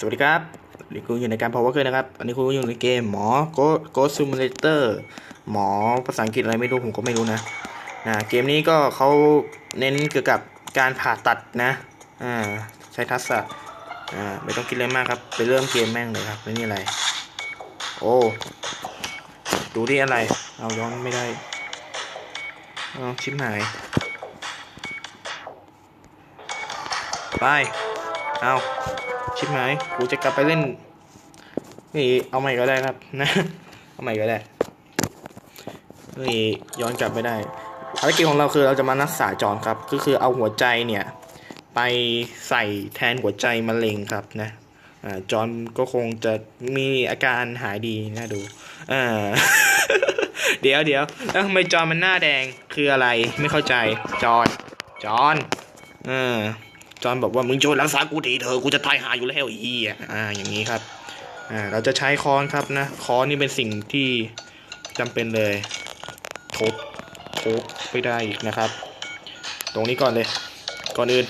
สวัสดีครับนนี้คุณอยู่ในการ Power เกอร์นะครับ อันนี้คุณอยู่ในเกมหมอ Go Go Simulator หมอภาษาอังกฤษอะไรไม่รู้ผมก็ไม่รู้นะนะเกมนี้ก็เขาเน้นเกี่ยวกับการผ่าตัดนะอ่าใช้ทักษะอ่าไม่ต้องคิดอะไรมากครับ ไปเริ่มเกมแม่งเลยครับไม่นี่อะไร โอ้ดูที่อะไร เอาย้อนไม่ได้เอาชิบหายไป เอาชิบหายกูจะกลับไปเล่น นี่เอาใหม่ก็ได้ครับนะ เอาใหม่ก็ได้ นี่ย้อนกลับไม่ได้ ภารกิจของเราคือเราจะมารักษาจอนครับ ก็คือเอาหัวใจเนี่ย ไปใส่แทนหัวใจมะเร็งครับนะจอนก็คงจะมีอาการหายดีน่าดูอ่าเดี๋ยวเดี๋ยวแล้วทำไมจอนมันหน้าแดงคืออะไรไม่เข้าใจจอนจอนเออ จอนบอกว่ามึงช่วยรักษากูทีเถอะกูจะตายหาอยู่แล้วไอ้เหี้ยอ่าอย่างนี้ครับอ่าเราจะใช้ค้อนครับนะค้อนนี่เป็นสิ่งที่จำเป็นเลยทุบทุบไม่ได้อีกนะครับ ตรงนี้ก่อนเลย ก่อนอื่น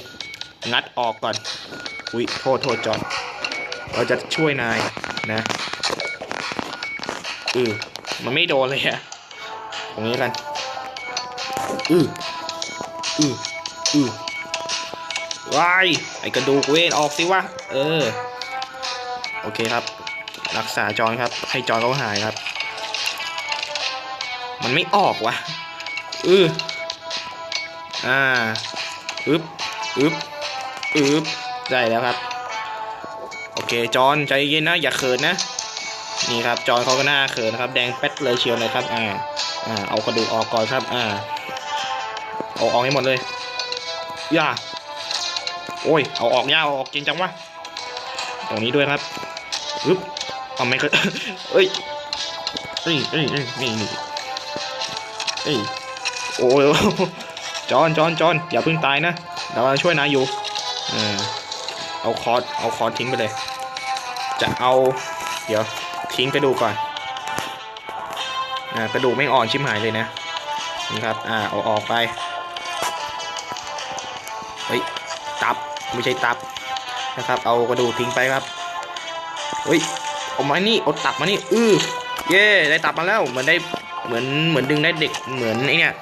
งัดออกก่อนอุ้ยโทษโทษจอนเราจะช่วยนายนะอือมันไม่โดนเลยอะตรงนี้กันอืออืออือ วายไอกระดูกเวนออกสิวะเออ โอเคครับ รักษาจอนครับ ให้จอนเขาหายครับ มันไม่ออกวะอืออ่าอึบอึบอึบได้แล้วครับ โอเคจอนใจเย็นนะ อย่าเขินนะ นี่ครับจอนเขาก็หน้าเขินนะครับ แดงแป๊ดเลยเชียวนะครับ อ่า อ่า เอากระดูกออกก่อนครับ อ่าเอาออกให้หมดเลย อย่า โอ้ย เอาออกยาวออกจริงจังวะตรงนี้ด้วยครับอึ๊บทำไมก็เอ้ยเอ้ยเอ้ยเอ้ยนี่นี่เอ้ยโอ้ยจอนจอนจอนอย่าเพิ่งตายนะเดี๋ยวเราช่วยนายอยู่เออเอาคอร์สเอาคอร์สทิ้งไปเลย จะเอา เดี๋ยวทิ้งกระดูกก่อนอ่ากระดูกไม่อ่อนชิมหายเลยนะนี่ครับ อ่าเอาออกไป เฮ้ย ไม่ใช่ตับนะครับ เอากระดูกทิ้งไปครับเฮ้ยเอามานี่เอาตับมานี่อือเย่ได้ตับมาแล้วเหมือนได้เหมือนเหมือนดึงได้เด็กเหมือนไอเนี่ย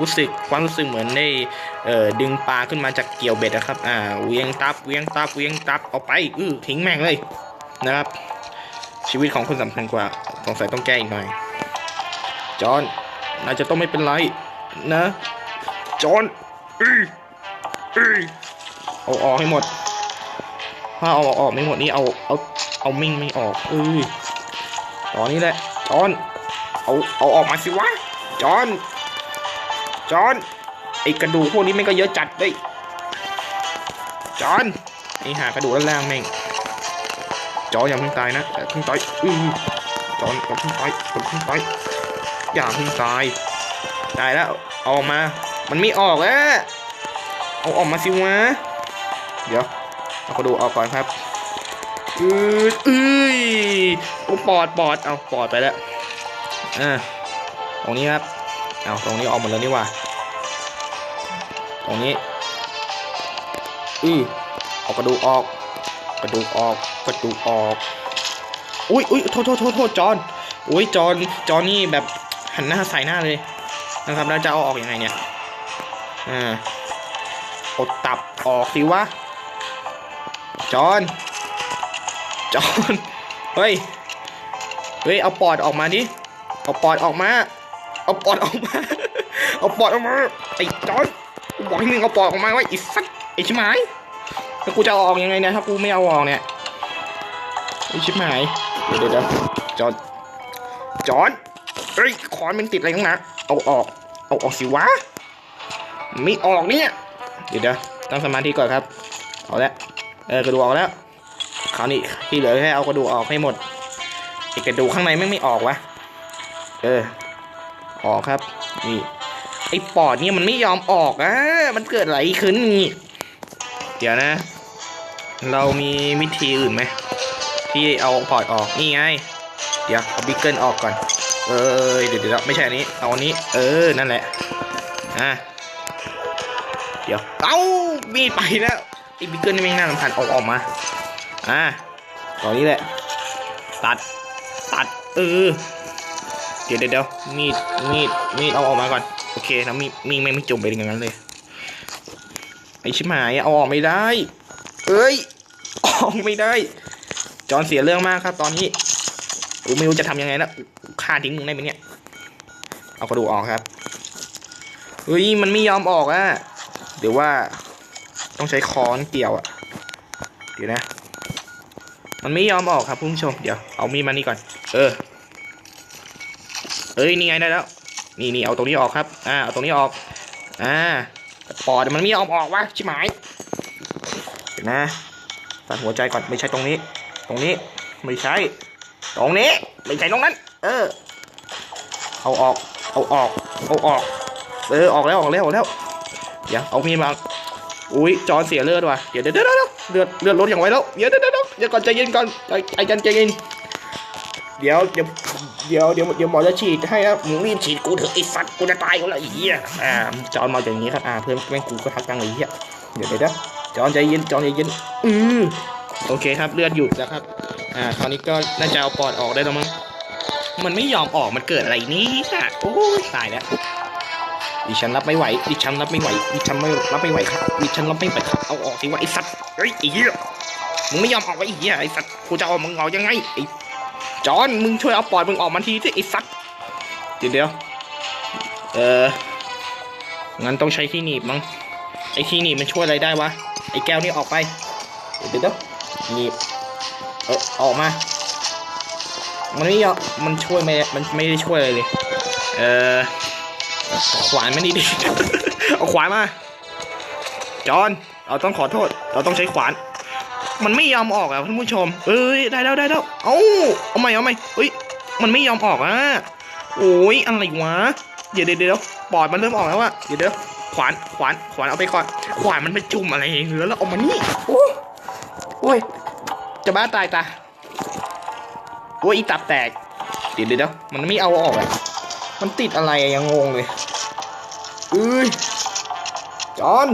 รู้สึกความรู้สึกเหมือนได้เอ่อดึงปลาขึ้นมาจากเกี่ยวเบ็ดนะครับอ่าเวียงตับเวียงตับเวียงตับเอาไปอือทิ้งแม่งเลยนะครับ ชีวิตของคนสำคัญกว่าสงสัยต้องแก้อีกหน่อยจอห์นนาจะต้องไม่เป็นไรนะจอห์นอือ เอาออกให้หมด ถ้าเอาออกไม่หมดนี่เอาเอาเอามิ่งไม่ออกเอ้ยตอนนี้แหละจอนเอาเอาออกมาสิวะจอนจอนไอกระดูกพวกนี้ไม่งก็เยอะจัดเลยจอนไอหากระดูกด้านล่างแม่งจอนอย่าเพิ่งตายนะอย่าเพิ่งตายอือจอนอย่าเพิ่งตายอย่าเพิ่งตายอย่าเพิ่งตายได้แล้วอออกมา มันไม่ออกแล้วเอาออกมาสิวะ เดี๋ยวเอากระดูออกก่อนครับอืดอืยโอ้ปอดปอดเอาปอดไปแล้วอ่าตรงนี้ครับเอาตรงนี้ออกหมดแล้วนี่ว่าตรงนี้อือเอากระดูกออก กระดูกออกกระดูกออกอุ้ยอุ้ยโทษโทษโทษโทษจอนอุ้ยจอนจอนนี่แบบหันหน้าใส่หน้าเลยนะครับแล้วจะเอาออกอยังไงเนี่ยอ่าอาตับออกสิวะ จอน จอน เฮ้ย เฮ้ย เอาปอดออกมาดิ เอาปอดออกมา เอาปอดออกมา เอาปอดออกมา ไอ้จอนบอกให้มึงเอาปอดออกมาไว้อ้สัตว์ไอ้ชิบหายแล้วกูจะออกยังไงเนี่ย ถ้ากูไม่เอาออกเนี่ย ไอ้ชิบหายเดี๋ยวเดี๋ยวจอน จอน เฮ้ยคอนมันติดอะไรข้างนะเอาออก เอาออกสิวะ ไม่ออกเนี่ย เดี๋ยวเดี๋ยวตั้งสมาธิก่อนครับ เอาละ เออกระดูกออกแล้วคราวนี้ที่เหลือแค่เอากระดูกออกให้หมดไอกระดูกข้างในไม่ไม่ออกวะเออออกครับนี่ไอ้ปอดเนี่ยมันไม่ยอมออกอะมันเกิดอะไรขึ้นนี่เดี๋ยวนะ เรามีวิธีอื่นไหมที่เอาปอดออกนี่ไง เดี๋ยวเอาบิ๊กเกิลออกก่อน เออเดี๋ยวเดี๋ยวไม่ใช่อันนี้เอาอันนี้ เออนั่นแหละอะเดี๋ยวเอ้ามีดไปแล้ว อ้บิ๊กเกิลนี่แม่งน่ารำคาญออกออกมาอ่าตอนนี้แหละ ตัด ตัด เออ เดี๋ยวเดี๋ยวเดี๋ยวมีด มีด มีด เอาออกมาก่อน โอเคนะมีมีดไม่ไม่จมไปอย่างนั้นเลย ไอชิบหายเอาออกไม่ได้ เอ้ย ออกไม่ได้ จอนเสียเรื่องมากครับตอนนี้กูไม่รู้จะทำยังไงแล้วฆ่าทิ้งมึงได้ไหมเนี่ย เอากระดูกออกครับ เฮ้ย มันไม่ยอมออกอะเดี๋ยวว่า ต้องใช้ค้อนเกี่ยวอะเดี๋ยวนะ มันไม่ยอมออกครับคุณผู้ชม เดี๋ยวเอามีดมานี่ก่อน เออ เอ้ยนี่ไงได้แล้ว นี่นี่เอาตรงนี้ออกครับ อ่าเอาตรงนี้ออก อ่าปอดมันไม่ยอมออกวะชิบหายเดี๋ยวนะตัดหัวใจก่อนไม่ใช่ตรงนี้ ตรงนี้ไม่ใช่ ตรงนี้ไม่ใช่ตรงนั้น เออ เอาออก เอาออก เอาออก เออออกแล้วออกแล้วออกแล้ว เดี๋ยวเอามีดมา อุ้ยจอนเสียเลือดว่ะเดี๋ยวเดี๋ยวเดี๋ยวเลือดเลือดลดอย่างไวแล้วเดี๋ยวเดี๋ยวเดี๋ยวเดี๋ยวก่อนใจเย็นก่อนใจใจเย็นใจเย็นเดี๋ยวเดี๋ยวเดี๋ยวเดี๋ยวเดี๋ยวหมอจะฉีดให้ครับมึงรีบฉีดกูเถอะไอ้สัตว์กูจะตายกูแล้วไอ้เหี้ยอ่าจอนมาอย่างนี้ครับอ่าเพื่อนแม่งกูก็ทักจังเลยไอ้เหี้ยเดี๋ยวเดี๋ยวเดี๋ยวจอนใจเย็นจอนใจเย็นอือโอเคครับเลือดหยุดแล้วครับอ่าคราวนี้ก็น่าจะเอาปอดออกได้แล้วมั้งมันไม่ยอมออกมันเกิดอะไรนี่ค่ะโอ้ยตายแล้ว ดิฉันรับไม่ไหว ดิฉันรับไม่ไหว ดิฉันไม่รับไม่ไหวครับ ดิฉันรับไม่ไหวครับ เอาออกสิวะไอ้สัตว์ เฮ้ยไอ้เหี้ย มึงไม่ยอมออกไว้ไอ้เหี้ยไอ้สัตว์ กูจะเอามึงออกยังไงไอ้จอน มึงช่วยเอาปอดมึงออกมาทีสิไอ้สัตว์ เดี๋ยวเดี๋ยว เอองั้นต้องใช้ที่หนีบมั้ง ไอ้ที่หนีบมันช่วยอะไรได้วะ ไอ้แก้วนี่ออกไป เดี๋ยวเดี๋ยวเดี๋ยวหนีบ เออออกมา มันไม่ยอมมันช่วยไม่ มันไม่ได้ช่วยอะไรเลย เออ ขวานไม่ดีดิ เอาขวานมา จอน เราต้องขอโทษ เราต้องใช้ขวาน มันไม่ยอมออกอะท่านผู้ชม เอ้ย ได้แล้วได้แล้ว เอ้า เอาใหม่เอาใหม่เฮ้ย มันไม่ยอมออกอะ โอ้ยอะไรวะ เดี๋ยวเดี๋ยวเดี๋ยวปอดมันเริ่มออกแล้วอะเดี๋ยวเดี๋ยวขวาน ขวาน ขวานเอาไปก่อน ขวานมันไปจุ่มอะไรเหลือแล้วเอามานี่ โอ้โอ้ย จะบ้าตายตาโอ้ยอีตับแตก เดี๋ยวเดี๋ยวเดี๋ยวมันไม่เอาออกอะ มันติดอะไรยังงงเลยเอ้ยจอน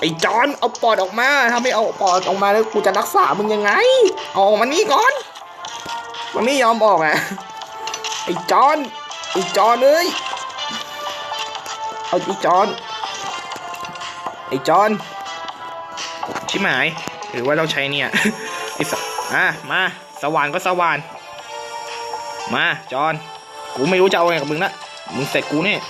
ไอ้จอนเอาปอดออกมาถ้าไม่เอาปอดออกมาแล้วกูจะรักษามึงยังไงเอาออกมานี่ก่อน มันไม่ยอมออกอะไอ้จอนไอ้จอนเอ้ยเอาไอ้จอนไอ้จอนชิบหายหรือว่าเราใช้เนี่ยไอ้สอะมาสว่านก็สว่านมาจอน กูไม่รู้จะเอาไงกับมึงละมึงเสร็จกูเนี่ย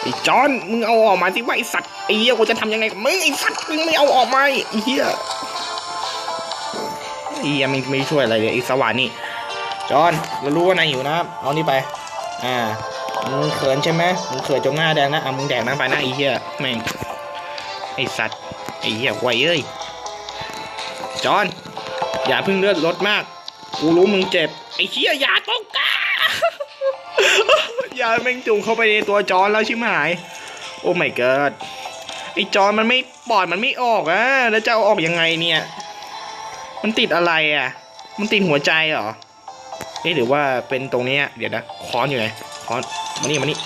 ไอ้จอนมึงเอาออกมาสิว่าไอ้สัตว์ไอ้เหี้ยกูจะทำยังไงกับมึงไอ้สัตว์มึงไม่เอาออกมาไอ้เหี้ยไอ้เหี้ยไม่ไม่ช่วยอะไรเลยไอ้สว่านนี่จอนเรารู้ว่านายหิวนะเอานี่ไป อ่ามึงเขินใช่ไหมมึงเขินจนหน้าแดงนะอะมึงแดกน้ำไปนะไอ้เหี้ยแม่งไอ้สัตว์ไอ้เหี้ยควายเอ้ยจอนอย่าเพึ่งเลือดลดมาก กูรู้มึงเจ็บ ไอ้เหี้ยยาต้องกายาแม่งจุ่มเข้าไปในตัวจอนแล้วชิบหาย โอ้ my god ไอ้จอนมันไม่ปอดมันไม่ออกอะแล้วจะเอาออกยังไงเนี่ย มันติดอะไรอะมันติดหัวใจเหรอเอ๊ะหรือว่าเป็นตรงเนี้ยเดี๋ยวนะค้อนอยู่ไหนค้อนมานี่มานี่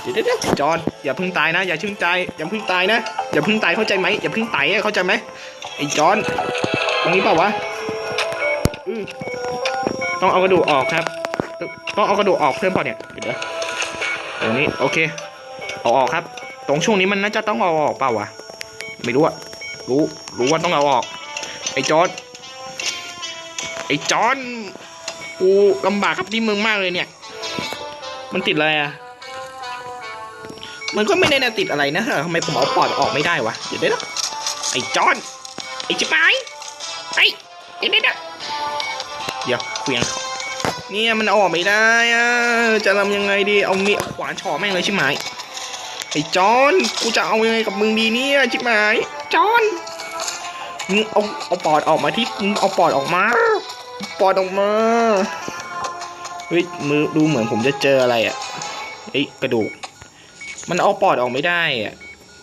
เดี๋ยวเดี๋ยวจอนอย่าเพิ่งตายนะ อย่าชึ่งใจอย่าเพิ่งตายนะอย่าเพิ่งตายเข้าใจไหมอย่าเพิ่งตายเข้าใจไหมไอ้จอนตรงนี้เปล่าวะ ต้องเอากระดูกออกครับ ต้องเอากระดูกออกเพิ่มเปล่าเนี่ยเดี๋ยวตรงนี้โอเคเอาออกครับ ตรงช่วงนี้มันน่าจะต้องเอาออกเปล่าวะไม่รู้อะรู้รู้ว่าต้องเอาออก ไอ้จอนไอ้จอนกูลำบากกับที่มึงมากเลยเนี่ย มันติดอะไรอะมันก็ไม่ได้น่ติดอะไรนะทำไมผมเอาปอดออกไม่ได้วะเดี๋ยวเดี๋ยวนะไอ้จอนไอ้จิ๋มายไอ้เดี๋ยวเดี๋ยว ดี๋ยวเดี๋ยวเพียงเนี่ยมันออกไม่ได้อะจะทำยังไงดีเอาเมียขวานฉอแม่งเลยใชิบหายไอ้จอนกูจะเอายังไงกับมึงดีเนี่ยใชิบหายจอนมึงเอาเอาปอดออกมาที่มึงเอาปอดออกมาปอดออกมาเฮ้ยมือดูเหมือนผมจะเจออะไรอะ่ะไอ้กระดูก มันเอาปอดออกไม่ได้อะ่ะ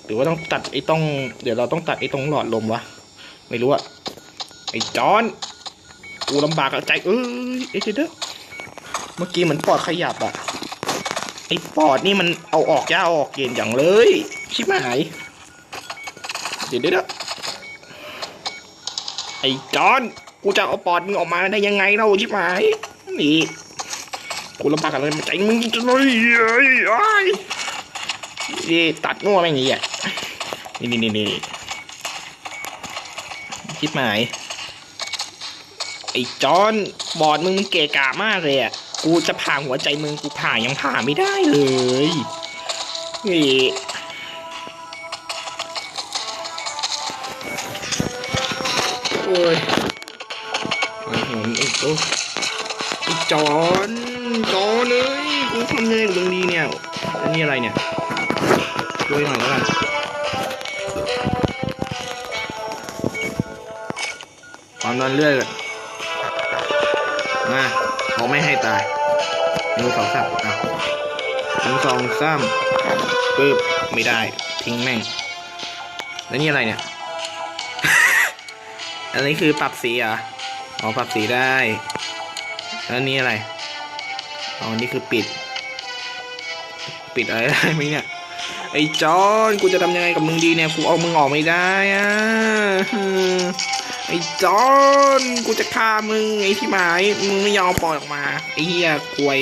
หรือว่าต้องตัดไอ้ต้อง เดี๋ยวเราต้องตัดไอ้ตรงหลอดลมวะไม่รู้อะไอ้จอน กูลำบากใจเอ้ยเอ้ยเดี๋ยวเดี๋ยวเมื่อกี้เหมือนปอดขยับอะไอ้ปอดนี่มันเอาออกยาออกเย็นอย่างเลย ชิบหายเดี๋ยวเดี๋ยวเดี๋ยวอ้จอนกูจะเอาปอดมึงออกมาได้ยังไงเล่าชิบหายนี่กูลำบากอะไรมาใจมึงจะเลยเอ้ยไอ้ยนี่ตัดงัวแม่งี้อะนี่นี่นี่นี่ชิบหาย ไอ้จอนบอดมึงมันเกะกะมากเลยอะกูจะผ่าหัวใจมึงกูผ่ายังผ่าไม่ได้เลยนี่โอ้ยไอ้หนไอ้โตไอ้จอนจอนเลยกูทำยังไงกับมึงดีเนี่ยอันนี้อะไรเนี่ยช่วยหน่อยแล้วกันความดันเลือดก่อน เขาไม่ให้ตายหนึ่งสองสามอะหนึ่งสองสามปึ๊บไม่ได้ ทิ้งแม่ง แล้วนี่อะไรเนี่ย อันนี้คือปรับสีเหรออ๋อปรับสีได้ แล้วนี่อะไรอ๋อนี่คือปิด ปิดอะไรได้ไหมเนี่ยไอ้จอน กูจะทำยังไงกับมึงดีเนี่ย กูเอามึงออกไม่ได้อะ ไอ้จอนกูจะฆ่ามึงไอ้ที่หมายมึงไม่ยอมปล่อยออกมาไอ้เหี้ยควย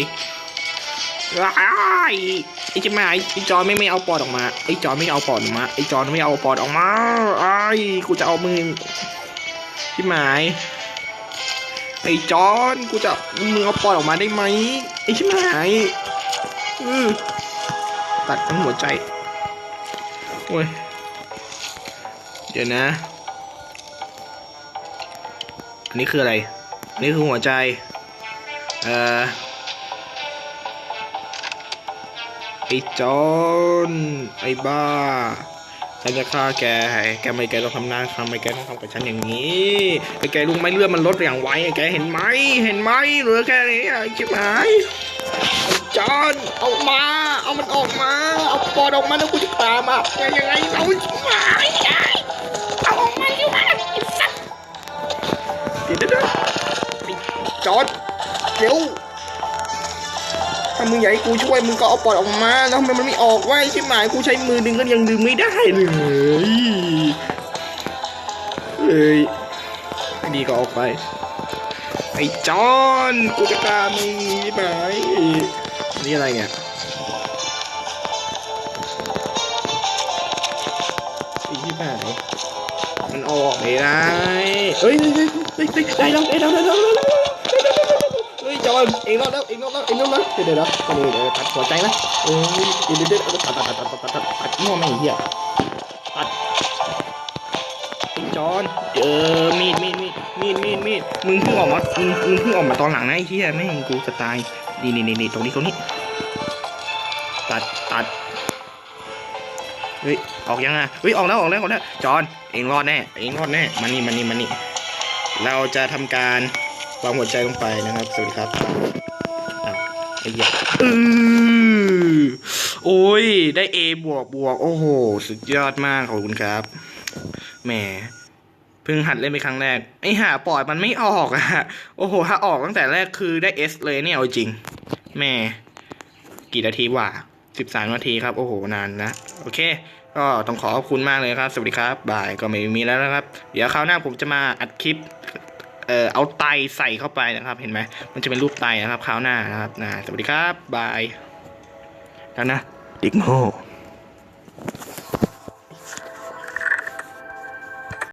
อ้ไอ้ที่หมายไอ้จอนไม่ไม่เอาปอดออกมาไอ้จอนไม่เอาปอดออกมาไอ้จอนไม่เอาปอดออกมาไอ้กูจะเอามึงที่หมายไอ้จอนกูจะมึงเอาปอดออกมาได้ไหมไอ้ที่หมายตัดทั้งหัวใจโอ้ยเดี๋ยวนะ นนี้คืออะไรนนี้คือหัวใจ เอ่อไอ้จอนไอ้บ้าฉันจะฆ่าแกแกไม่แกต้องทำนานทำไมแกต้องทำกับฉันอย่างนี้ไอ้แกลุงไม่เลือดมันลดอย่างไวไอ้แกเห็นไหมเห็นไหมเหลือแค่นี้ไอ้ชิบหายจอนเอามา เอามันออกมา เอาปอดออกมาแล้วกูจะตามอะแกยังไงเอาชิบหาย เดี๋ยวถ้ามึงอยากให้กูช่วยมึงก็เอาปอดออกมาแล้วทำไมมันไม่ออกวะไอ้ชิบหายกูใช้มือดึงก็ยังดึงไม่ได้เลยเฮ้ยไม่ดีก็ออกไป ไอ้จอนกูจะกล้ามึงชิบหายนี่อะไรเนี่ยไอ้ชิบหายมันออกไม่ได้เฮ้ยเฮ้ยเฮ้ยเฮ้ยเฮ้ยได้แล้วได้แล้วได้แล้ว อนเองรอดแล้วเองรอดแล้วเองรอดแล้วเดี๋ยวเดี๋ยวเดี๋ยวก่อนอื่นเดี๋ยวตัดหัวใจนะเอ้ยเดี๋ยวเดี๋ยวเดี๋ยวตัดตัดตัดตัดตัดตัดตัดมั่วแม่งเหี้ยตัดไอ้จอนเจอมีดมีดมีดมีดมีดมีดมึงเพิ่งออกมามึงมึงเพิ่งออกมาตอนหลังนะไอ้เหี้ยแม่งกูจะตายนี่นี่นี่นี่ตรงนี้ตรงนี้ตัดตัดเฮ้ยออกยังอะเฮ้ยออกแล้วออกแล้วออกแล้วจอนเองรอดแน่เองรอดแน่มานี่มานี่มานี่เราจะทำการ วางหัวใจลงไปนะครับ สวัสดีครับอ้าวไอ้เหี้ยอือโอ้ย ได้ A บวกบวก โอ้โห สุดยอดมาก ขอบคุณครับ แหม เพิ่งหัดเล่นไปครั้งแรก ไอ้ห่าปอดมันไม่ออกอะโอ้โห ถ้าออกตั้งแต่แรกคือได้ S เลยเนี่ยเอาจริง แหม่กี่นาทีวะสิบสามนาทีครับ โอ้โห นานนะ โอเค ก็ต้องขอขอบคุณมากเลยครับ สวัสดีครับบายก็ไม่มีแล้วนะครับ เดี๋ยวคราวหน้าผมจะมาอัดคลิป เอ่อเอาไตใส่เข้าไปนะครับ เห็นไหมมันจะเป็นรูปไตนะครับคราวหน้านะครับนะสวัสดีครับบายแล้วนะ ดิกโม